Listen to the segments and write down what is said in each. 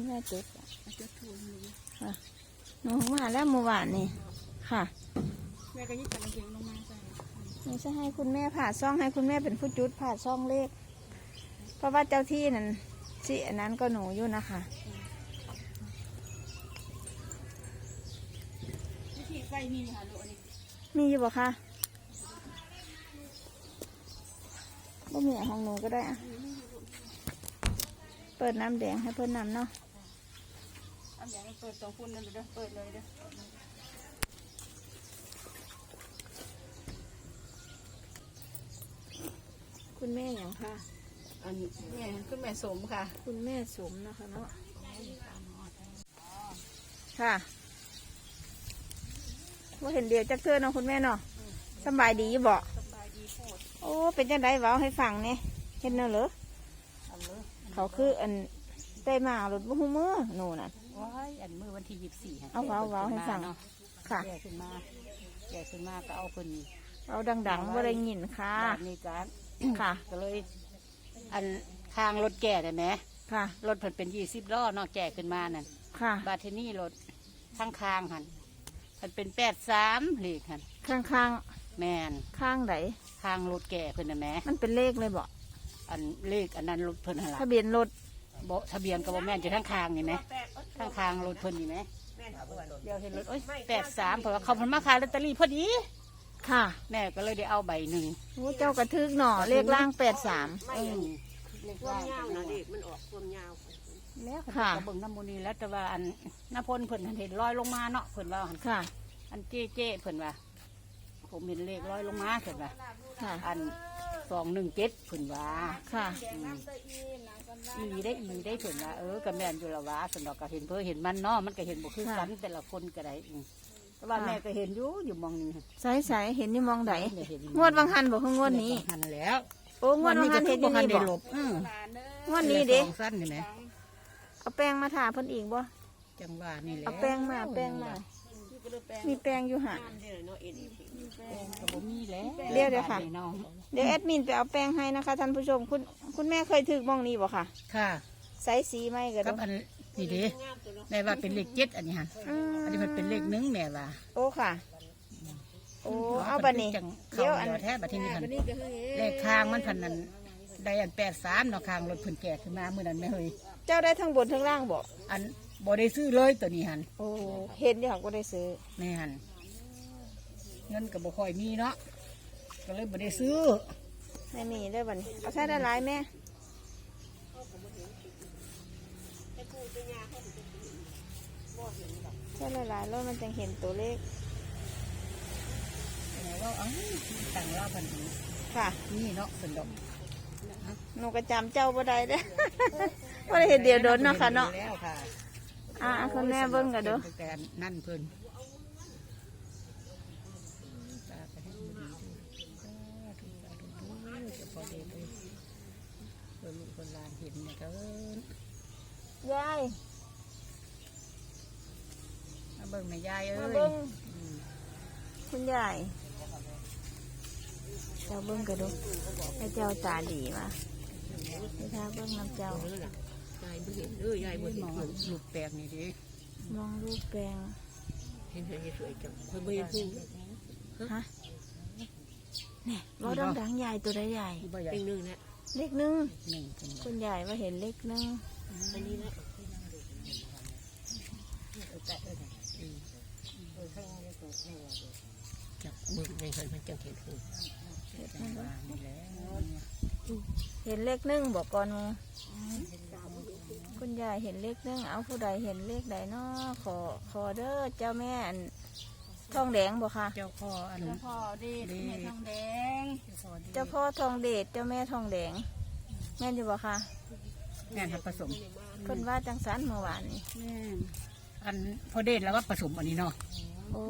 คุณแม่จุดอะอาจจะถูกหนูหนูมาแล้วเมื่อวานนี่ค่ะแม่ก็ยิ่งกันเก่งลงมาใส่หนูจะให้คุณแม่ผ่าซ่องให้คุณแม่เป็นผู้จุดผ่าซ่องเลข เพราะว่าเจ้าที่นั่นสิอันนั้นก็หนูอยู่นะคะวิธีไฟมีค่ะลูกอันนี้มีอยู่บ่คะบ่มีอะของหนูก็ได้อะเปิดน้ำแดงให้เพิ่นนำเนาะอันอย่างนี้ เปิดสองคนนั่นเด้อเปิดเลยเด้อคุณแม่อย่างค่ะ อันนี้แม่คุณแม่สมค่ะ คุณแม่สมนะคะเนาะค่ะว่าเห็นเดียวจักเทื่อเนาะคุณแม่เนาะสำบายดีอยู่บ่สบายดีโคตรโอ้เป็นจังไดเว้าให้ฟังเนี่ยเห็นเนาะเหรอเอาเลยเขาคืออันได้มาหลุดบ่ฮู้มือหนูน่ะ ว้ายอันมือวันที่ยี่สิบสี่เอาเว้าเว้าให้ฟัง ค่ะแย่ขึ้นมาแย่ขึ้นมาก็เอาคนเอาดังๆบ่ได้ยินค่ะ แบบนี้จ้าค่ะ ก็เลย อันทางรถแก่ได้ไหมค่ะ รถเพิ่นเป็นยี่สิบล้อเนาะแก่ขึ้นมานั่นค่ะ บาทนี่รถข้างคางๆหันมันเป็นแปดสามเลขหันข้างแมนๆข้างไหนทางรถแก่เพิ่นนะแหม่มันเป็นเลขเลยบ่อันเลขอันนั้นรถเพิ่นหันละทะเบียนรถบ่ทะเบียนกับบ่แม่นจะข้างคางนี่ไหม ข้างคางรถเพิ่นนี่ไหมเดี๋ยวเห็นรถโอ้ยแปดสามเพราะว่าเขาเพิ่นมาขายลอตเตอรี่พอดีค่ะแม่ก็เลยได้เอาใบหนึ่งโอ้เจ้ากระทึกหน่อเลขล่างแปดสามอืมเลขความว่างยาวนะเด็กมันออกความยาวแล้วค่ะก็เบิ่งน้ำมูลนีแล้วแต่ว่าอันน้าพลเพิ่นหันเห็นลอยลงมาเนาะเพิ่นว่าหันค่ะ อันเจ๊เจ๊เพิ่นว่าผมเห็นเลขลอยลงมาเพิ่นว่าค่ะอันสองหนึ่งเจ็ดเพิ่นว่าค่ะ อีได้อีได้เพิ่นว่าเออก็แม่นอยู่ละว่าสนดอกก็เห็นเพื่อเห็นมันเนาะมันก็เห็นบ่คือกันแต่ละคนก็ได้อืมแต่ว่าแม่ก็เห็นอยู่อยู่หมองนี้ใสใสๆเห็นอยู่มองไหนแม่เห็นอยู่งวดบางหันบอกคืองวดนี้หันแล้วโอ้งวดบางหันเห็นอยู่นี่ได้บหลอกบอืมงวดนี้เด้สองสั้นนี่ไหมเอาแป้งมาทาเพิ่นอีกบ่จังหวะนี่แหละเอาแป้งมาแป้งมามีแป้งอยู่หะ ก็บ่มีแล้วเดี๋ยวเดี๋ยวค่ะ บาน้องเดี๋ยวแอดมินไปเอาแป้งให้นะคะท่านผู้ชมคุณคุณแม่เคยถึกมองนี้บ่ค่ะค่ะใสสีไหมก็กัดูบอันนี่เด้แม่ว่าเป็นเลขเจ็ดอันนี้ฮะอืมอันนี้มันเป็นเลขหนึ่งแม่ว่าโอ้ค่ะ โอ้เอาบัดนี้จังเดี๋ยวเขาอันเดียวแท้บัดที่นี่พันเลขคางมันพันนั้นได้อันแปดสามเนาะคางรถเพิ่นแก่ขึ้นมาเมื่อนั้นแม่เฮยเจ้าได้ทั้งบนทั้งล่างบ่อันบ่ได้ซื้อเลยตัวนี้หันโอ้เห็นอยู่ค่ะก็ได้ซื้อแม่หัน เงินก็บ่ค่อยมีเนาะก็เลยบ่ได้ซื้อไม่มีเด้อบัดนี้เอาใส่ได้หลายแม่ใส่หลายๆแล้วมันจะเห็นตัวเลขไหนว่าเอ้าตังเล่าพันนี้ค่ะ นี่เนาะสนดอกหนูก็จำเจ้าบ่ได้เด้อบ่ได้เห็นเดียวโดนเนาะค่ะเนาะแล้วค่ะอ่าคุณแม่เบิ่งกันดูแต่นั่นเพิ่นตาไปให้ดูดีๆจะพอดีเลยเพิ่นลูก คนหลานเห็นเนี่ยก็เอิ้นยายมาเบิ่งแม่ยายเอ้มายเบิ่งอืมคุณยายเจ้าเบิ่งกันดูให้เจ้าตาดีมาให้ท่าเบิ่งน้ำเจ้า ยายบ่เห็นเออยายบ่เห็นมองเพิ่นลูกแปลงนี่ดิมองรูปแปลงเห็นเห็นสวยจังเพิ่นบ่เห็นพุ่งฮะเนี่ยเว่าดังๆยายตัวใดใหญ่ บ่ใหญ่ เป็นหนึงนะ เลขหนึ่งหนึ่งเป็นคุณยายว่าเห็นเลขหนึ่งอันนี้นะจับมือในเห็นมันจังเห็นพุ่งจังหวะนี่แหละเห็นเลขหนึ่งบอกก่อนหมูคุณยายเห็นเลขหนึ่งเอาผู้ใดเห็นเลขใดเนาะขอขอเด้อเจ้าแม่อัน ทองแดงบอกค่ะ เจ้าพ่ออัน เจ้าพ่อพ่อดีแม่ทองแดงเจ้าพ่อทองเดชเจ้าแม่ทองแดง แม่นอยู่บ่ค่ะแม่นครับผสมเพิ่นว่าจังสันเมื่อวานนี้แม่นอันพอเดชแล้วว่าผสมอันนี้เนาะโอ้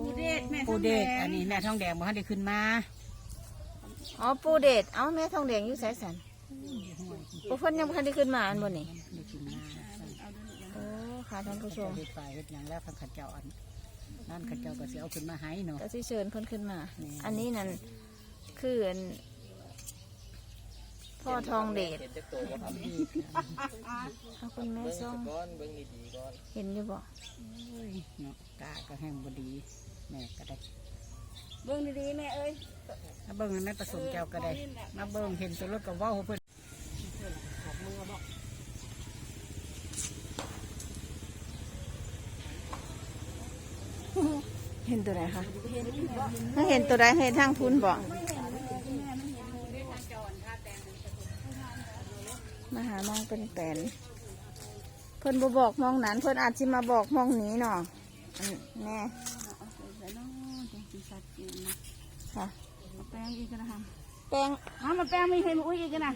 ปูเดชอันนี้แม่ทองแดงบ่ทันได้ขึ้นมาอ๋อปูเดชเอ้าแม่ทองแดงอยู่ไสสันโอ้เพิ่นยังบ่ทันได้ขึ้นมาอันบ่นี่ได้ขึ้นมาโอ้ค่ะท่านผู้ชมเฮ็ดไปเฮ็ดหยังแล้วทางขัดเจ้าอัน นั่นขัดเจ้าก็สิเอาขึ้นมาให้เนาะ ก็สิเชิญเพิ่นขึ้นมา นี่ อันนี้นั่นคืออันพ่อทองเดชเห็นจะโตบ่ครับเอาคุณแม่เบิ่งซ่องซะก่อนเบิ่งดีๆก่อนเห็นอยู่บ่โอ้ยเนาะตาก็แห้งบดีแม่ก็ได้เบิ่งดีๆแม่เอ้ย มาเบิ่งให้แม่ผสมแก้วก็ได้ มาเบิ่งเห็นตัวรถกับว่าวเพิ่น เห็นตัวไหนคะถ้าเห็นตัวใดเห็นทางพุ้นบ่มาหามองเป็นแปนเพิ่นบบอกมองนั้นเพิ่นอาจสิมาบอกมองนี้เนาะอันแน่ค่ะแป้งอีกนะฮะแป้งอ้ามาแป้งไม่เห็นอุ้ยอีกนะ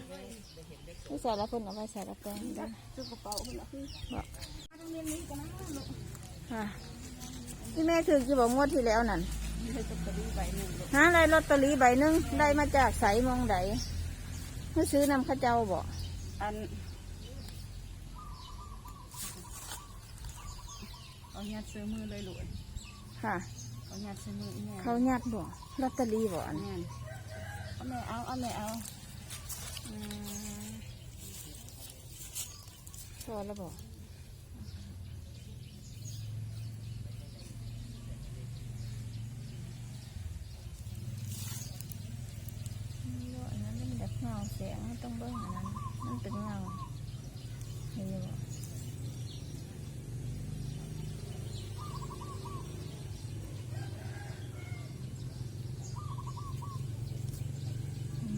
ที่ใส่ล้วเพิ่นเอาไปใส่ล้วแป้งได้ซื้อกระเป๋าคนละคือบอกค่ะ ที่แม่ถือกี่บอกงวดที่แล้วนั่นเลยตกตะลีใบหนึ่งหาอะไรลอตเตอรี่ใบหนึ่งได้มาจากใสมองใดเมื่อซื้อนำเข้าเจ้าบอกอันเอายัดซื้อมือเลยหลวนค่ะเอายัดซื้อมืออีแม่เขาญาติบอกลอตเตอรี่บอกอันแม่นเอาแม่เอาเอาแม่เอาอืมพอแล้วบอกอันนั้น มันแบบเงาแสงมันต้องเบิ้งอันนั้นมันเป็นเงาเห็นอยู่บ่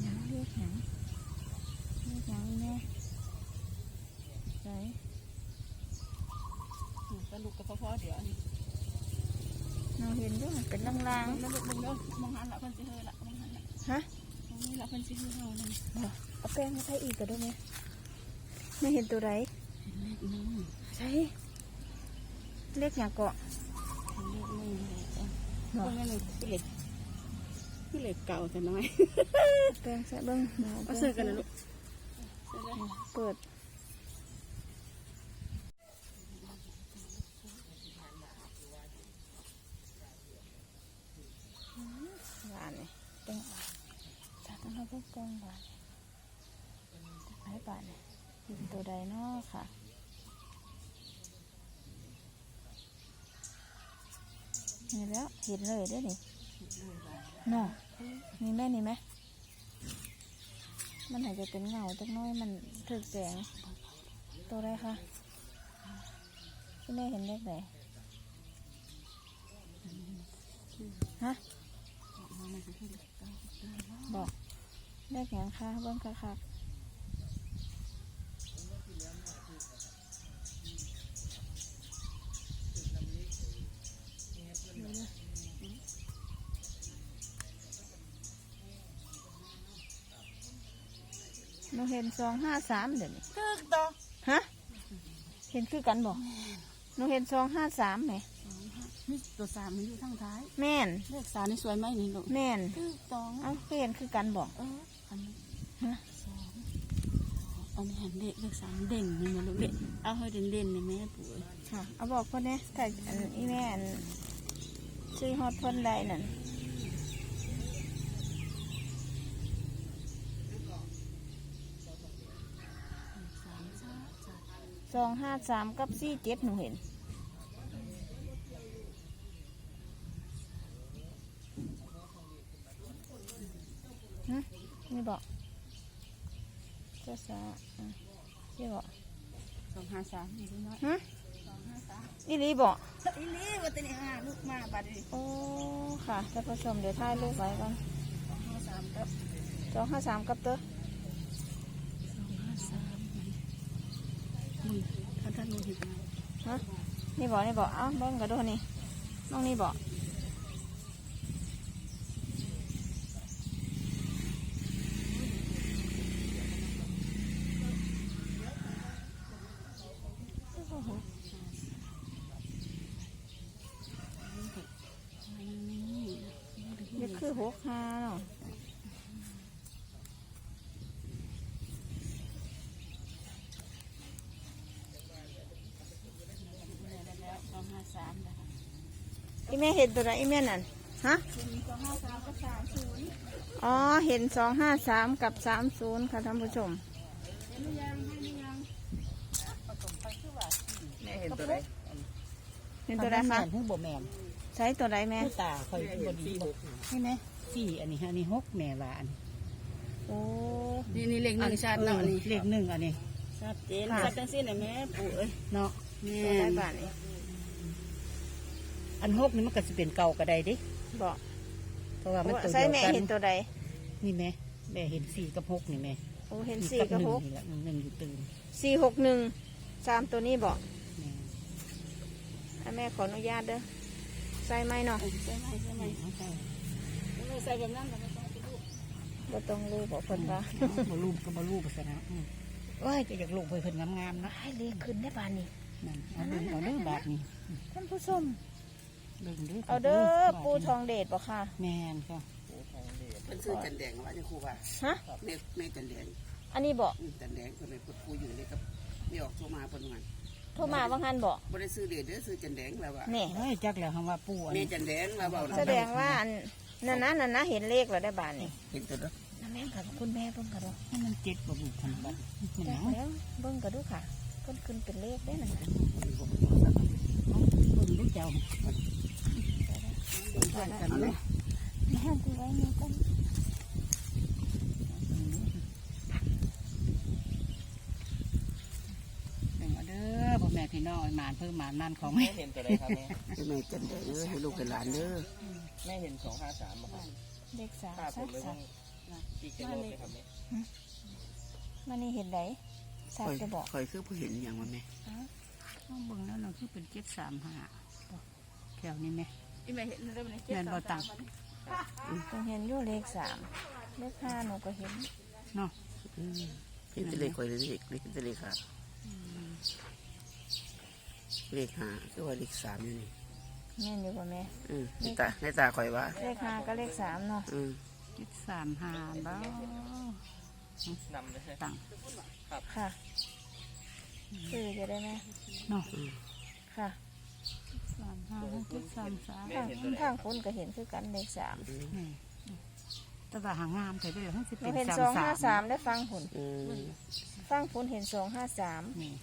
หยังเรียกหยังเรียกหยังแม่ใส่กระลูกกระเพาะเดี๋ยวอันนี้เราเห็นด้วยมันเป็นลางแล้วลูกมึงเด้อมองหันละเพิ่นสิเฮอละมองหันละ ๆฮะมองนี่ละเพิ่นสิเฮอเฮานั่นบอกเอาแป้งมาใส่อีกก็ได้ไหมไม่เห็นตัวไหนอืมใช่เลขอย่างเกาะเล็กนี่เลยจ้ะบตอรกงนั้นคือเหล็กคือเหล็กเก่าแต่น้อยแป้งใส่เบิ้งเอาเสื้อกันนะลูกเปิดหวานเลยแป้ง ถ้าต้องเอาพวกแป้งหวานไอ้บาทเนี่ยเห็นตัวใดนาะค่ะนี่แล้วเห็นเลยได้อนี่นาะนี่แม่นี่ไหมมันอาจจะเป็นเงาจักน้อยมันถึกแสงตัวอะไรคะที่แม่เห็นเลขไหนฮะบอก เลขอย่างคะเบิ้งค่ะค่ะหนูเห็นสองห้าสามเดี๋ยวนี้ตึกต่อฮะ เห็นคือกันบอกหนูเห็นสองห้าสามไหมนี่ตัวสามมันอยู่ทางท้าย แม่น เลขสามนี่สวยไหมนี่ลูกแม่นตึกตองเอ้าก็เห็นคือกันบอก เอออันนี้ ฮะ สอง อันนี้เห็นเลขเลขสามเด่นนี่มาลูกเด่นเอาให้เด่นเด่นในแม่ปุ๋ยค่ะ เอาบอกคนนี้แต่อันอีแม่อันซื้อฮอตทนได้นั่นสามสามสามสองห้าสามกับสี่เจ็ดหนูเห็นฮะนี่บอก เจ้าสาอะนี่บอกสองห้าสามนี่ลูกน้อยฮะสองห้าสามอีหลีบอกอีนี่วันนี้อะลูกมาบัดนี้โอ้ค่ะท่านผู้ชมเดี๋ยวถ่ายรูปไว้ก่อนสองห้าสามกับสองห้าสามกับเตอสองห้าสามนี่ท่านท่านรู้เห็นไหมฮะนี่บอกนี่บอกเอ้าเบิ้งกระโดดนี่น้องนี่บอกนี่ คือหกห้าเนาะแล้วสองห้าสามนะคะอีแม่เห็นตัวไหนอีแม่นั่นฮะสองห้าสามก็สามศูนย์อ๋อ เห็นสองห้าสามกับสามศูนย์ค่ะท่านผู้ชมแม่เห็นตัวไหนเห็นตัวใดคะแม่นหูบ่แม่น ใช้ตัวใดแม่หูตาคอยบ่ดีบ่ใช่ไหมสี่อันนี้ฮะอันนี้หกแม่ว่าอันโอ้นี่นี่เลขหนึ่งชาติเนาะนี่เลขหนึ่งอันนี้ชัดเจนชัดจังซี่น่ะแม่ปู่เอ้ยเนาะตัวใดบ้านนี่อันหกนี่มันก็สิเป็นเก่าก็ได้เดิบอกเพราะว่ามันตัวใช้เดียวแม่กันเห็นตัวใดนี่แม่แม่เห็นสี่กับหกนี่แม่โอ้เห็นสี่กับหกนี่แหละหนึ่งอยู่ตื่นสี่หกหนึ่งสามตัวนี้บอกแม่ให้แม่ขออนุญาตเด้อ ใส่ไหมเนาะใช่ไหมใช่ไหมเอาใส่ไม่ใส่แบบนั้นแต่ไม่ต้องไปดูบ่ต้องรู้บอกเพิ่นว่าบรูปก็บรูปไปซะนะอืมโอ้ยก็อยากลูกไปเพิ่นงามๆนะให้เลขขึ้นได้บ้านนี่นั่นเอาเบิ่งเอาเด้อบาทนี่ท่านผู้ชมเบิ่งเด้อเอาเด้อบาทปูทองเดชบอกค่ะ แม่นค่ะเป็นซื้อจันแดงว่าจะครูว่าฮะแม่แม่จันแดงอันนี้บอกอืมจันแดงคนไหนพูดคุยอยู่เลยกับไม่ออกโทรมาเพิ่นว่า โทรมาว่างันบอกบ่ได้ซื้อเด็ดเด้อซื้อจันแดงแล้วว่านี่เฮ้ยจักแล้วคำว่าปู่อันแม่นี้จันแดงแล้วเบานะแสดงว่าอันนั่นนะนั่นนะเห็นเลขแล้วได้บ้านนี่เห็นตัวเด้อน้าแม่ค่ะคุณแม่เบิ่งกระดูให้มันเจ็ดบ่ลูกพันบัดมันหแล้ยังวเบิ่งกระดูค่ะเพิ่นขึ้นเป็นเลขได้นั่นน่ะเบิ่งดูเจ้าเบิ่งกันกันเด้อแม่ดูไว้นี่กัน เบิ่งเอาเด้อ พ่อแม่พี่น้องไอ้หมานเพิ่มหมานนั่นของแม่เห็นตัวใดครับแม่ให้แม่จันแดงเด้อให้ลูกให้หลานเด้อแม่เห็นสองห้าสามครับเลขสามภาพผสัมกเลยสัว่ากกี่กิโลเลยครับแม่มันนี่เห็นไดสักคอยจะบอกคอยคือผู้เห็นอย่างว่าแม่ต้องเบิ่งแล้วเราคือเป็นเจ็ดสามห้าแถวนี้ไหมอีแม่เห็นได้ไหมแม่นบ่ตังต้องเห็นอยู่เลขสามเลขห้าหนูก็เห็นเนาะอืมเห็นแตเลขคอยเลยเลขเลขแต่เลขห้า เลขห้าคือว่าเลขสามอยู่นี่แม่นอยู่ป่ะแม่อืมในตาในตาคอยว่า เลขห้าก็เลขสามเนาะอืมเจ็ดสามห้าบ้านำเลยใช่ตังค่ะคือจะได้ไหมเนาะค่ะสามห้าเจ็ดสามสามทางทางคนก็เห็นคือกันเลขสามนี่แต่ว่าหางามแต่เดี๋ยวให้สิหนูเป็นเห็นสามสองสาห้ามสามได้ฟังผลอืมฟังผลเห็นสองห้าสามนี่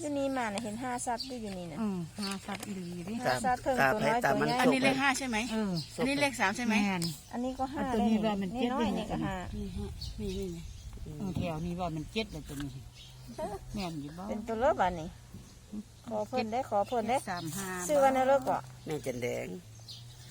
อยู่นี่มาเนี่ยเห็นห้าซัดด้วยอยู่นี่น่ะอืมห้าสัตว์อีหลีดิห้าซัดเพิ่งตาตัวแพ้น้อยตาตัวมันใหญ่โชอันคนี้เลขห้าใช่ไหมเอออันนี้เลขสามใช่ไหมแม่นอันนี้ก็ห้าอันตัวนี้ได้ว่ามันเจ็ดน้อยด้วยนะ นี่ก็ห้านี่ฮะนี่นี่นี่เออแถวนี้ว่ามันเจ็ดเลยตัวนี้แม่นอยู่บ่เป็นตัวเลิศอันนี้ ขอเพิ่นได้ขอเพิ่นได้สามห้าซื้อวันในเลิกก็แม่จันแดง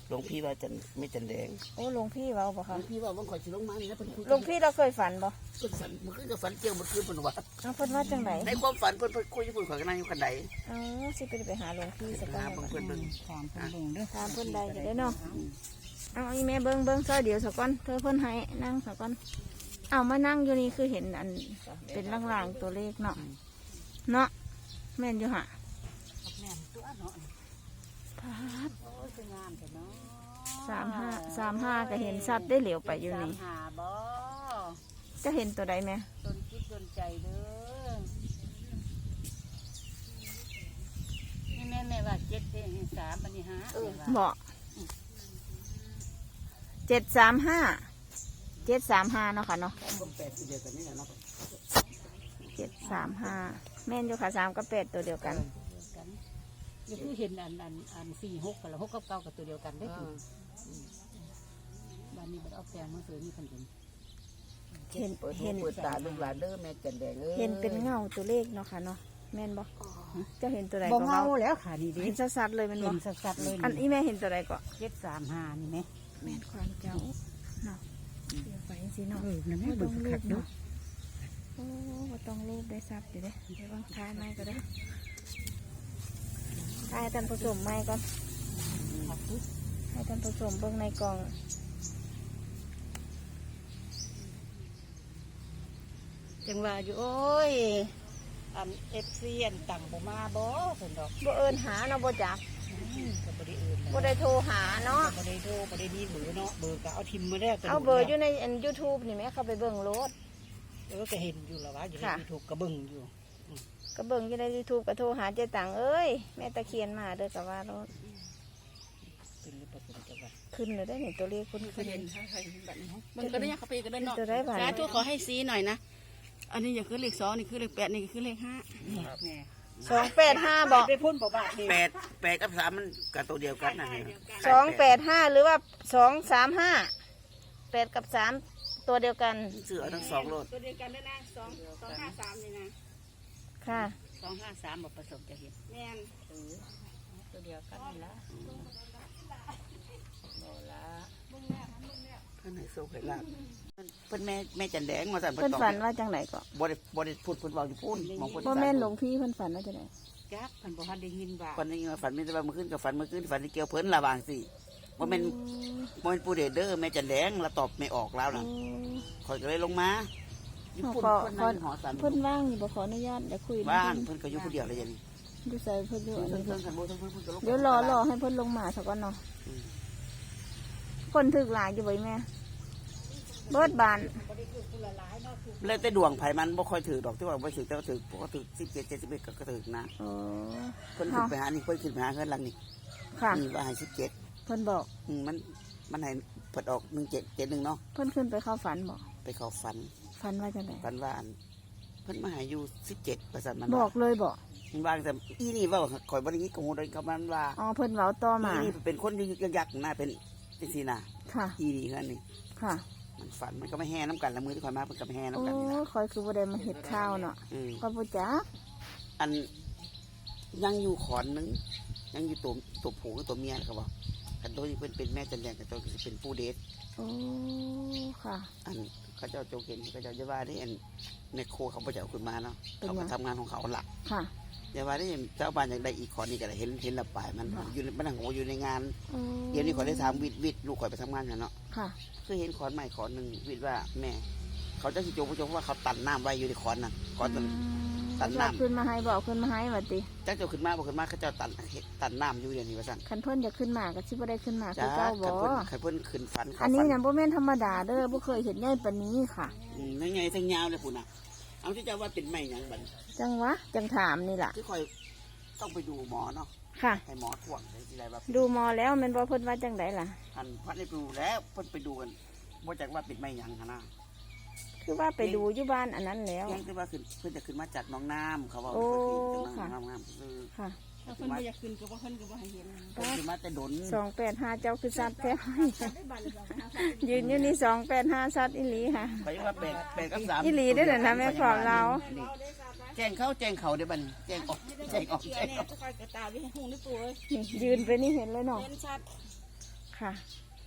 หลวงพี่ว่าจันไม่จันแดงโอ้หลวงพี่เว้าบ่หลคะวงพี่ว่าวันข่อยสิลงมานี่นะเพิ่นคุยหลวงพี่เราเคยฝันบ่เพิ่นฝันเมื่อคืนก็ฝันเกี่ยวเมื่อคืนเพิ่นว่าเอาเพิ่นว่าจังไหนในความฝันเพิ่นเพิ่นคุยอยู่เพิ่นข่อยก็นั่งอยู่กันใดเอ๋อสิไปไปหาหลวงพี่สักหาวันเพิ่นเพิ่นเบิ่งถามเพิ่นเบิ่งเด้อถามเพิ่นใดจะได้เนาะเอาอีแม่เบิ่งเบิ่งซอยเดียวสักก่อนเธอเพิ่นให้นั่งสักก่อนเอามานั่งอยู่นี่คือเห็นอันเป็นล่างๆตัวเลขเนาะเนาะแม่นอยู่หะ แม่นตัวเนาะพาดโอ้ยสวยงามแต่เนาะ สามห้าสามห้าก็เห็นสัตว์ได้เหลียวไปอยู่สามนี่หาบ่จะเห็นตัวใดไหมตนคิดตนใจเด้อนี่แม่แม่ว่าเจ็ดเองสามอันนี้ห้าแม่ว่าบอกเจ็ดสามห้าเจ็ดสามห้าเนาะค่ะเนาะก็แปดสิเดียวกันนี่แหละเนาะเจ็ดสามห้าแม่นอยู่ค่ะสามกับแปดตัวเดียวกันเดียวกันนี่คือเห็นอันอันอันสี่หกกับละหกกับเก้ากับตัวเดียวกันได้อคุณ บ้านนี้บัดเอาแปลงมาเสริมมีคนเห็นเห็นเปิดหูเห็นเปิดตาลูกหลานเด้อแม่จันแดงเอ้ยเห็นเป็นเงาตัวเลขเนาะค่ะเนาะแม่นบ่เจะเห็นตัวใดบ่ก็เงาเงาแล้วค่ะดีดีเห็นชัดๆเลยแมันเห็บ่นสัดๆเลยอันอีแม่เห็นตัวใดก็เจ็ดสามห้านี่ไหมแม่นความเจ้าเนาะเดี๋ยวไปสิเนาะเออนั่นไม่แม่ต้เบิ่องงรูกปๆเนาะเนาะโอ้บ่ต้องรูปได้ซับอยู่เด้เดี๋ยวว่างท้ายไม่ก็ได้ทายท่านผสมไม่ก่อน ขอบคุณ ให้ท่านผสมเบิ่งในกล่อง จังว่าอยู่โอ้ยอันเอฟซีอันต่างบ่มาบ่สนดอกบ่เอิญหาเนาะบ่จักอืมก็บ่ได้เอื่นบ่ได้โทรหาเนาะ บ่ได้โทรบ่ได้ดีเบอร์เนาะเบอร์ก็เอาทิมมาแล้วเอาเบอร์อยู่ในอัน YouTube นี่แหม่เข้าไปเบิ่งโลด เออก็เห็นอยู่แล้วว่าอยู่ใน ค่ะยูทูบก็เบิ่งอยู่ก็เบิ่งอยู่ใน YouTube ก็โทรหาเจ๊ตังเอ้ย แม่ตะเคียนมาเด้อก็ว่าโลด ขึ้นหรือผสมกันวะขึ้นเลยได้เนี่ยตัวเลขคุณเคขึ้ยนเห็นเคยเห็นแบบนี้มันก็ได้ยังเขาไปก็ได้เนาะจะได้บาทสาธุขอให้ซีหน่อยนะ อันนี้อย่าคือเลขสองนี่คือเลขแปดนี่คือเลขห้าแม่สองแปดห้าบอกไปพุ่นบ่บาทนี่แปดแปดกับสามมันกับตัวเดียวกันนะเนี่ยสองแปดห้าหรือว่าสองสามห้าแปดกับสามตัวเดียวกันเสือทั้งสองโลดตัวเดียวกันด้วยนะสองสองห้าสามนี่นะค่ะสองห้าสามบ่ผสมจะเห็นแม่นเออตัวเดียวกันนี่ละ บ่ละข้างในโซ่ไข่ลาบเพิ่นแม่แม่จันแดงมาสั่นเพิ่นตอบฝันว่าจังไหนก็บ่ได้บ่ได้พูดเพิ่นเว้าอยู่พูดมองเพิ่นบ่แม่นหลวงพี่เพิ่นฝันว่าจังไหนจักมันบ่ทันได้ยินว่าฝันนี้มาฝันมีแต่ว่ามื้อคืนกับฝันมื้อคืนฝันที่เกี่ยวเพิ่นละวางสิบ่แม่นบ่แม่นผู้เดเด้อแม่จันแดงละตอบไม่ออกแล้วน่ะข่อยก็เลยลงมาอยู่ขอพุ่นขอคนขอนั้นหอสันเพิ่นว่างอยู่บ่ขออนุญาตเดี๋ยวคุยนะว่างเพิ่นก็อยู่ผู้เดียวเลยอย่างนี้ดูใส่เพิ่นอยู่อันเพิ่นี้นเพิ่นกันบ่เพิ่นเพิ่นก็ลงเดี๋ยวรอรอให้เพิ่นลงมาสักก่อนเนาะ คนถึกหลายอยู่บ่แม่ เบิดบานแล้วแต่ดวงไผมันบ่ค่อยถือดอกที่ว่าบ่ถือแต่ว่าถือบ่ถือ17 71ก็ก็ถือนะโอ้เพิ่นขึ้นไปหานี่เพิ่นขึ้นไปหาเฮือนหลังนี่ค่ะนี่ว่าให้17เพิ่นบอกอืมมันมันให้เปิดออก17 71เนาะเพิ่นขึ้นไปเข้าฝันบอก ไปเข้าฝันฝันว่าจังไดฝันว่าอันเพิ่นมาให้อยู่17ว่าซั่นมันบอกเลยบอกมันว่าแต่อีนี่เว่าข่อยบ่ได้ยินกับฮู้เลยกับมันว่า อ๋อเพิ่นเว้าต่อมา อีนี่เป็นคนที่ยักษ์ๆนะเป็น จังซี่นะค่ะอีนี่เฮือนนี่ค่ะมันฝันมันก็ไม่แห่น้ำกันละมือที่ข่อยมาเพิ่นก็ไม่แห่โอ้น้ำกันนี่นะคอยคือบ่ได้มาเฮ็ดข้าวเนาะอืมก็บ่จักอันยังอยู่ขอนหนึงยังอยู่ตัวตัวผู้กับตัวเมียนะครับว่าคันตัวที่เพิ่นเป็นแม่จันแดงกับตัวที่เป็นผู้เดชโอ้ค่ะ อันเขาเจ้าโจกเห็นเขาเจ้าจะว่าได้อันแม่โคเขาบ่จะเอาขึ้นมาเนาะเป็นเขาไงก็ทำงานของเขาหลักค่ะ อย่าว่าได้เจ้าบ้านอยากได้อีกขอนนี่ก็ได้เห็นเห็นละปลายมันค่ะอยู่ในมันหัวอยู่ในงานโอ้เดี๋ยวนี้ข่อยได้ถามวิทย์วิทย์ลูกข่อยไปทำงานกันเนาะค่ะเคยเห็นขอนใหม่ขอนหนึ่งวิทย์ว่าแม่ เขาจะสิโจกบ่โจกว่าเขาตันน้ำไว้อยู่ในขอนน่ะขอนนั้น ตัดน้ำเขาขึ้นมาให้บอกขึ้นมาให้ว่าติจ้าเจ้าขึ้นมาบ่ขึ้นมาเขาเจ้าตันเฮ็ดตันน้ำอยู่เดี๋ยวนี้ว่าซั่นคันเพิ่นอยากขึ้นมาก็สิบ่ได้ขึ้นมาคืจ้าอเก่าบ่คันเพิ่นคันเพิ่นขึ้นฝันเขาอันนี้ฝัน่ะบ่แม่นธรรมดาเด้อบ่เคยเห็นใหญ่ปานนี้ค่ะอืมทั้งใหญ่ทั้งยาวเลยพุ่นน่ะ เอาที่เจ้าว่าเป็นไม้หยังบัดจังวะ จังถามนี่ล่ะ ที่ข่อยต้องไปดูหมอเนาะค่ะ ให้หมอถ่วงได้สิได้ว่าดูหมอแล้วแมันบ่เพิ่นว่าจังไดล่ะ อันพัดได้ไปดูแล้วเพิ่นไปดูกันบ่จักว่าเป็นไม้หยังหั่นน่ะคือว่าไปดูอยู่บ้านอันนั้นแล้ว ยังแต่ว่าขึ้นเพิ่นจะขึ้นมาจากหน้องน้ำเขาว่าโอ้เพิ่นขึ้นจากค่ะหน้องน้ำคือ ค่ะ ถ้าเพิ่นไม่อยากขึ้นก็บ่เพิ่นก็บ่ให้เห็นเพิ่นขึ้นมาแต่ดนสองแปดห้าเจ้าคือซัดแท้ได้บัตรสองห้าสามยืนอยู่นี่สองแปดห้าซัดอีหลีค่ะ ไปว่าแปดแปดกับสามอีหลีเด้อน่ะนะแม่ขอเรา แจ้งเข้าแจ้งเขาเดี๋ยวบัดนแจ้งออกแจ้งออกเชื่อแจ้งเนี่อยอกจะคอยกระตาวิให้หุ่งนี่ปูเอ้ยนี่ยืนไปนี่เห็นเลยเนาะเล่นชัดค่ะ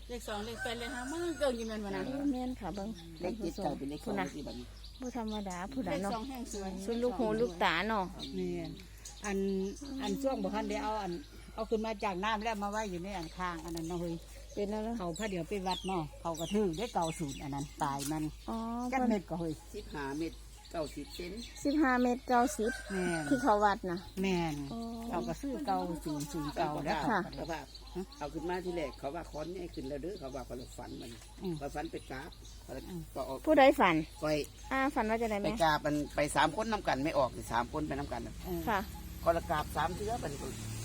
เลขสองเลขแปดเลขห้ามันเกินอยู่แม่นบ่นะแม่นค่ะเบิ่งเลขเจ็ดเก่าเป็นเลขสอผู้งน่ะที่บัดนบ่ธรรมดาผู้ใดเลขเนาะสองแห่งสวยสุดลูกหูลูกตาเนาะนี่ อันอันช่วงบ่ทันได้เอาอันเอาขึ้นมาจากน้ำแล้วมาไว้อยู่ในอันข้างอันนั้นเนาะเฮ้ยเป็นแล้วเขาพระเดี๋ยวไปวัดเนาะเขากระทือได้เก่าสูตรอันนั้นตายมันอ๋อจักเม็ดก็เฮ้ยสิบห้าเมตรเก้าสิบเซนสิบห้าเมตรเก้าสิบแม่นที่เขาวัดนะแม่นโอ้เขาก็ซื้อเก่าสูงสูงเก่าแล้วค่ะเขาว่าเอาขึ้นมาที่แรกเขาว่าค้อนนี่ขึ้นแล้วเด้อเขาว่าเขาฝันมันอืม เขาฝันไปกราบเขาก็ออกผู้ใดฝัน ไปอ่าฝันว่าจะได้ไหไปมกราบมันไปสามคนน้ำกันไม่ออกสามคนไปน้ำกันน่ะเออค่ะ คนละกราบสามเทือมัน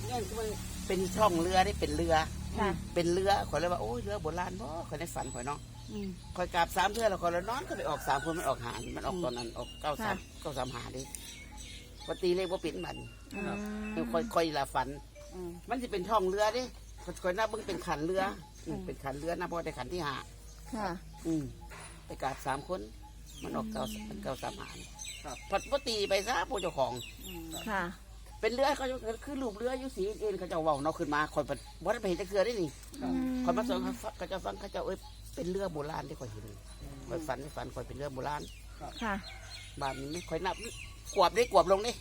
เนี่ยคือมันเป็นช่องเรือได้เป็นเรือ ค่ะ เป็นเรือขอยเลยว่าโอ้ยเรือโบราณบ่ขอยในฝันขอยเนาะอืมคอยกราบสามเทื่อแล้วคอยแล้วนอนก็ไปออกสามคนมันออกหารมันออกตอนนั้นออกเก้าสามเก้าสามหาดิปกติเลขว่าเป็นมันอืม คือคอยคอยละฝัน อืม มันจะเป็นช่องเรือดิคอยนับเบิ่งเป็นขันเรืออืมเป็นขันเรือนะเพราะว่าได้ขันที่หา ค่ะ อืมไปกราบสามคน มันออกเก้าเก้าสามหาครับพัดปกติไปซะผู้เจ้าของอืมค่ะ เป็นเรือเขาจะคือรูปเรืออยู่สีเอ็นเขาจะเว่าเนาะขึ้นมาคอยวัดไปเห็นจะเคือได้นี่อืมคอยมาสอนเขาจะฟังเขาจะเอ้ยเป็นเรือโบราณที่คอยเห็นคอยฝันฝันคอยเป็นเรือโบราณค่ะ บาทนี้ไม่ค่อยนับกวบได้กวบลงนี่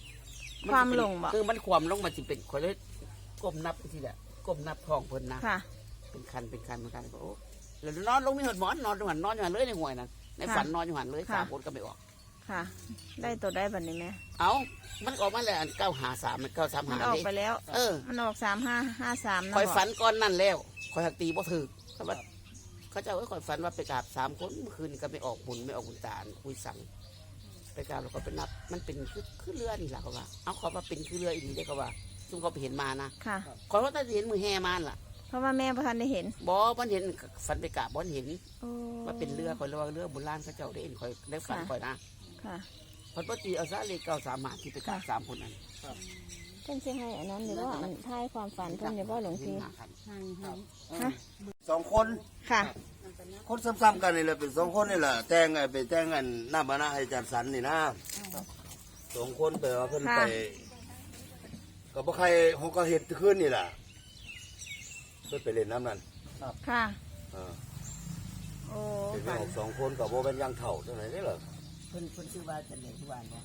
ความลงบ่คือมันความลงมันจะเป็นค่อยเลยก้มนับทีละก้มนับทองเพิ่นนะค่ะ เป็นคันเป็นคันเป็นคันโอ้แล้วนอนลงมีหดหมอนนอนอยู่หันนอนอยู่หันเลยในห่วยนั่นในค่ะฝันนอนอยู่หันเลยค่ะสามคนก็ไม่ออก ค่ะ ได้ตัวได้บัดนี้ไหมเอามันออกมาแล้วเก้าหาสามเก้าสามมันหาออกดิไปแล้ว เออมันออกสามห้าห้าสามนะคอยบอกฝันก้อนนั่นแล้วคอยหักตีบ่ถือเขาว่าเขาเจะเอ้ยคอยฝันว่าไปกราบสามคนเมื่อคืนนี้ก็ไม่ออกบุญไม่ออกบุญตาคุยสั่งไปกราบแล้วก็ไปนับ มันเป็นคือคือเรือนี่แหละเขาว่า เอาเขาว่าเป็นคือเรืออีกทีได้เขาว่า ซึ่งเขาไปเห็นมานะค่ะ ขอว่าถ้าเห็นมือแห่มานล่ะเพราะว่าแม่ประทันได้เห็นบ่บ่เห็นฝันไปกราบบ่เห็นโอ้ว่าเป็นเรือคอยเรียกว่าเรือโบราณเขาเจ้าได้เห็นคอยได้ฝันคอยนะ ค่ะเพันปตีเอาซะเลขเก้าสามหาที่ไปกราบสามคนนั้นเพิ่นสิให้อันนั้นหรือว่าอันท้ายความฝันเพิ่นหรือว่าหลวงพี่ให้ให้ฮะ สองคน ค่ะ คนซ้ำๆกันนี่แหละเป็นสองคนนี่แหละแต่งไงไปแต่งกันหน้าบ้านนาให้จัดสรรนี่นะสองคนไปว่าเพิ่นค่ะ ไปก็บ่ใครเขาก็เฮ็ดขึ้นนี่แหละเพิ่นไปเล่นน้ำนั่นค่ะ เออโอ้เป็นค่ะของสองคนก็บ่เป็นอยังเท่าเท่าไหร่นี่เหรอเพิ่นเพิ่นชื่อว่าจันเดชทุกวันบ่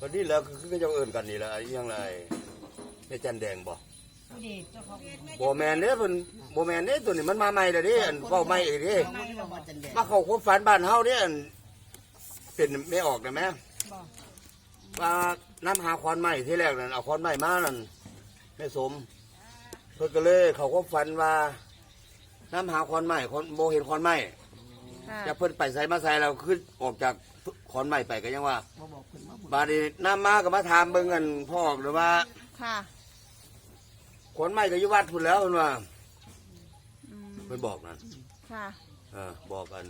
ก็นี่แหล้วคือก็จะเอิ้นกันนี่แหละอีหยังไรแม่จันแดงบ่นี่เจ้าของบ่แม่นเด้เพิ่นบ่แม่นเด้ตัวนี้มันมาใหม่เด้อเด้อันเว้าใหม่อีกเด้ไม่ได้ว่าจันเดชมาเข้าความฝันบ้านเฮาเนี่ยอันเป็นไม่ออกนะแม่ว่าน้ำหาควันใหม่ที่แรกนั่นเอาควันใหม่มานั่นแม่สมเพิ่นก็เลย เขาความฝันว่าน้ำหาควันใหม่คนโบเห็นควันใหม่ค่ะ จะเพิ่นไปใส่มาใส่เราขึ้นออกจาก ควันใหม่ไปก็ยังว่าบ่บอกเพิ่นว่าบาดนี้น้ำมาก็มาถามเบิ่งกันพ่อหรือว่า ค่ะควันใหม่ก็อยู่วัดพุ่นแล้วเพิ่นว่าอืมเพิ่นบอกนั่นค่ะเออบอกกัน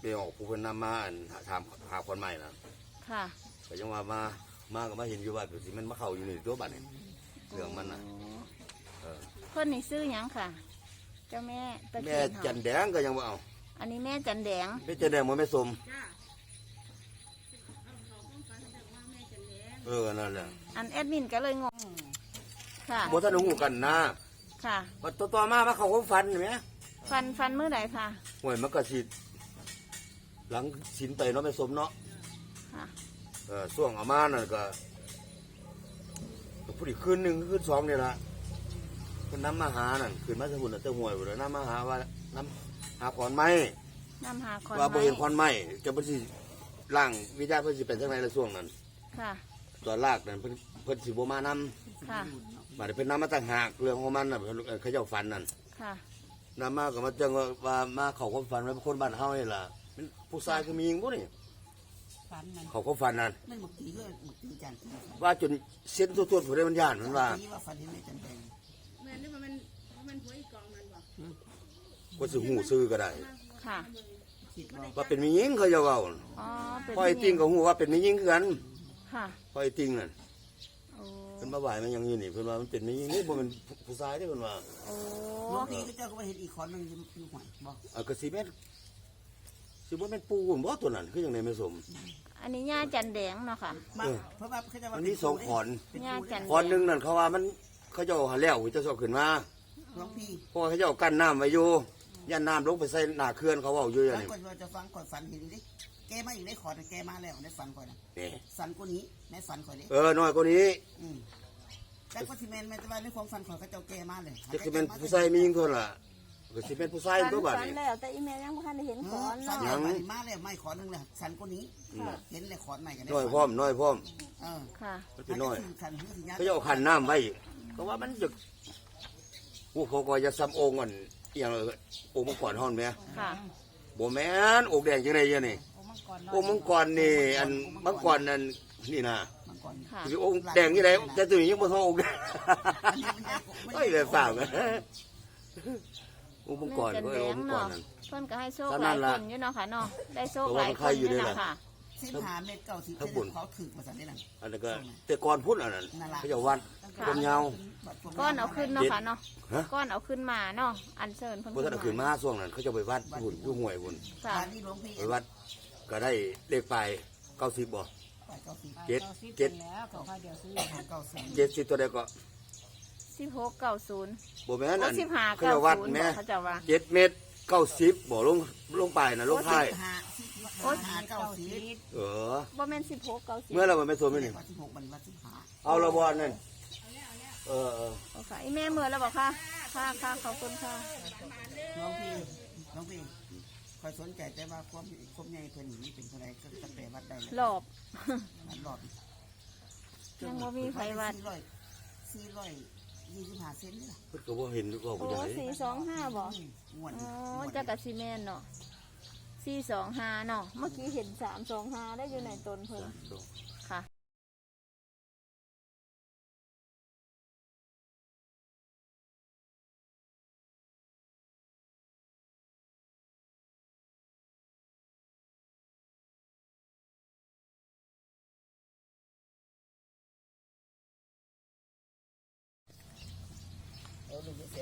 ไปออกผู้เพิ่นนำมาอันถามหาควันใหม่นะค่ะก็ยังว่ามามาก็มาเห็นอยู่ว่าสิมันมาเข้าอยู่ในตัวบัดนี่เรื่องมันนะเออเพิ่นนี่ซื้อหยังค่ะ เจ้าแม่ตะแม่เคียนจัเฮานแดงก็ยังว่าเอาอันนี้แม่จันแดงแม่จันแดงมันไม่สม เออนั่นแหละอันแอดมินก็เลยงง ค่ะ บ่ทันหูกันนะค่ะว่าต่อต่อมามาเข้าความฝันเห็นไหมฟันฟันเมื่อไหร่ค่ะ ห่วยมันก็สิหลังสินไปเนาะไม่สมเนาะค่ะ เออช่วงเอามานั่นก็ผู้ดีคืนหนึ่งคืนสองนี่ละเพิ่นน้ำมาหานั่นคืนมาสมุนน่ะเจ้าห่วยบ่ได้น้ำมาหาว่าน้ำหาขอนไม้น้ำหาคอนว่าบ่ไม้เห็นควันไหม้จะเพิ่นสิล่างวิญญาณเพิ่นสิเป็นจังไดในช่วงนั้น ค่ะ ตอนลากนั้นเพิ่นเพิ่นสิบ่มานำค่ะ บัดนี้เพิ่นนำมาต่างหากเรื่องของมันน่ะเพิ่นเอ่อเขาเจ้าฝันนั่นค่ะนำมาก็มาจังว่าว่ามาเข้าความฝันว่าคนบ้านเฮานี่ล่ะเป็นผู้ชายคือมีหญิงบ่นี่ฝันนั่นเข้าความฝันนั่นนั่นหมึกตีด้วยหมึกตีจันทร์ว่าจนเส้นตัวๆผู้ใดมันย่านมันว่าตีว่าฝันเห็นแม่จันแดงมันบ่ก็สิฮู้ซื้อก็ได้ ค่ะ คิดว่าว่าเป็นมีหญิงเขาเจ้าเว้าอ๋อ เป็นพ่อไอ้ติงก็ฮู้ว่าเป็นมีหญิงคือกัน ค่ะพ่อไอ้ติงนั่นโอ้เพิ่นมาไหว้มันยังอยู่นี่เพิ่นว่ามันเป็นมีหญิงนี่บ่แม่นผู้ชายเด้เพิ่นว่าโอ้หลวงพี่ก็เจ้าก็ไปเห็นอีกขอนหนึงอยู่อยู่หวยบอกอะก็สิแม่นสิบ่แม่นปูนบ่ตัวนั้นคือจังไดแม่สม อันนี้ย่าจันแดงเนาะค่ะ มาเออ เพราะว่าเขาจะว่ามันมีสองขอนย่าจันแดขอนหนึงนั่นเขาว่ามันเขาเจ้าหาแล้วจะสอบขึ้นมาหลวงพี่เพราะว่าเขาเจ้ากั้นน้ำไว้อยู่ย่านน้ำลงไปใส่หน้าเขื่อนเขาเว้าอยู่อย่างแล้วนี้ก่อนว่าจะฟังก่อนฝันเห็นดิแกมาอีกได้ขอนแกมาแล้วได้ฝันก่อนนะนี่ฝันกูนี้ในฝันก่อนดิเออน้อยกว่านี้อืมแต่ก็ที่แมนแม่แต่ว่าในความฝันของเขาเจ้าแกมาเลยจะคือเป็นผู้ชายมีหญิงคนละก็สิเป็นผู้ชายตัวบัดฟันนี้ แล้วแต่อีเมลยังบ่ทันได้เห็นเอก่ออนฝันเนาะแล้วมาแล้วไม่ขอนหนึงเลยฝันกูนี้เห็นเลยขอนใหม่กันได้น้อยพร้อมน้อยพร้อมเออค่ะมันเป็นน้อย ขันขันเขาเจ้าขันน้ำไว้ก็ว่ามันจะผู้เขาก็จะซ้ำองค์ก่อนอหย่างเลยองค์มังกรห้อนไหมค่ะ บ่แม่นองค์แดงจังไดยังนี่โอ้ มังกรน้อยองค์มังกรนี่ อันมังกรนั่นนี่นะมังกรค่ะ สิองค์แดงยังไงแต่ตัวนี้ยังบ่เท่าองค์แดงเฮ้ยเลยฝ่ากันองค์มังกรแม่จันก็แดองค์มังกรเนาะนั่น เพิ่นก็ให้โชคตอนหนั้ลายนคล่ะนอยู่เนาะค่ะเนาะได้โชคแต่หว่าลายมันคใครนออยู่ยู่ด้วยนะล่ะค่ะ สิบหาเม็ดเก้าสิบครับเจ็ดบุญเขาถือมาสั่นได้นั่นอันนั้นก็แต่ก่อนพุ่นอันนั้นนั่นล่ะเขาจะวัดต้นยาว ก้อนเอาขึ้นเนาะค่ะเนาะฮะ ก้อนเอาขึ้นมาเนาะอันเชิญเพิ่นบ่ทันเอาขึ้นมาช่วงนั้นเขาจะไปวัดพุ่นอยู่ห้วยพุ่นค่ะอันนี้หลวงพี่ไปวัด ก็ได้เลขไป90บ่ไปเก้าสิบเจ็ดก้าสิบเจ็ด แล้วเขาค่อยเดี๋ยวซื้อเก้าสิบเจ็ดสิบตัวใดก็สิบหกเก้าศูนย์บ่แม่นโอ้อันสิบห้าเขาเก้าจะวัดศูนย์แม่บอกเขาเจะว่า เจ็ดเมตร90บ่ลงลงไปน่ะลงท้ายหาสิบโอ๊ยหาเก้าสิบเออ บ่แม่นสิบหกเก้าสิบเมื่อเราไม่สวมนี่วันที่หกวันวันที่หาเอาละบอลนั่นเออเออโอเคอีแม่เมื่อแล้วบอกค่ะ ค่ะค่ะขอบคุณค่ะหลวงพี่หลวงพี่ คอยสนใจแต่ว่าความความใหญ่เพิ่นนี่เป็นเท่าไรก็ตั้งแต่วัดได้หลอบ มันรอบยังบ่มีไผวัดสี่ร้อยสี่ร้อยยี่สิบห้าเซนนี่ล่ะเพิ่นก็บ่เห็นว่าโอ้ผู้ใดสี่สองห้าบอกงวดอ๋นี้อจักกับซีเมนเนาะสี่สองห้าเนาะเมื่อกี้เห็นสามสองห้าได้อยู่ในตนเพิ่นค่ะ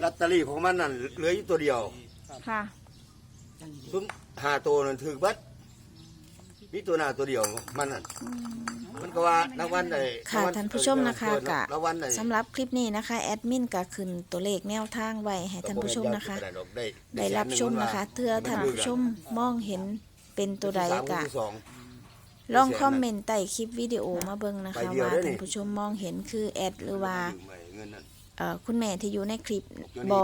ลอตเตอรี่ของมันนั่นเหลืออยู่ตัวเดียวค่ะ ซุ้มหาตัวนั่นถือเบัดมีตัวหน้าตัวเดียวมันนั่นมันก็ว่ารางวัลไอ้ค่ะรางวัลท่านผู้ชมนะคะเออกะรางวัลไอ้สำหรับคลิปนี้นะคะแอดมินก็ขึ้นตัวเลขแนวทางไว้ให้ท่านผู้ชมนะคะ ได้ได้รับชมนะคะเทื่อท่านผู้ชมมองเห็นเป็นตัวใดสามกะที่สองลองคอมเมนต์ใต้คลิปวิดีโอมาเบิ่งนะคะไปเดียวว่าเด้อนี่ท่านผู้ชมมองเห็นคือแอดหรือว่าเงินนั่นเอ่อ คุณแม่ที่อยู่ในคลิปอยู่นี่บอก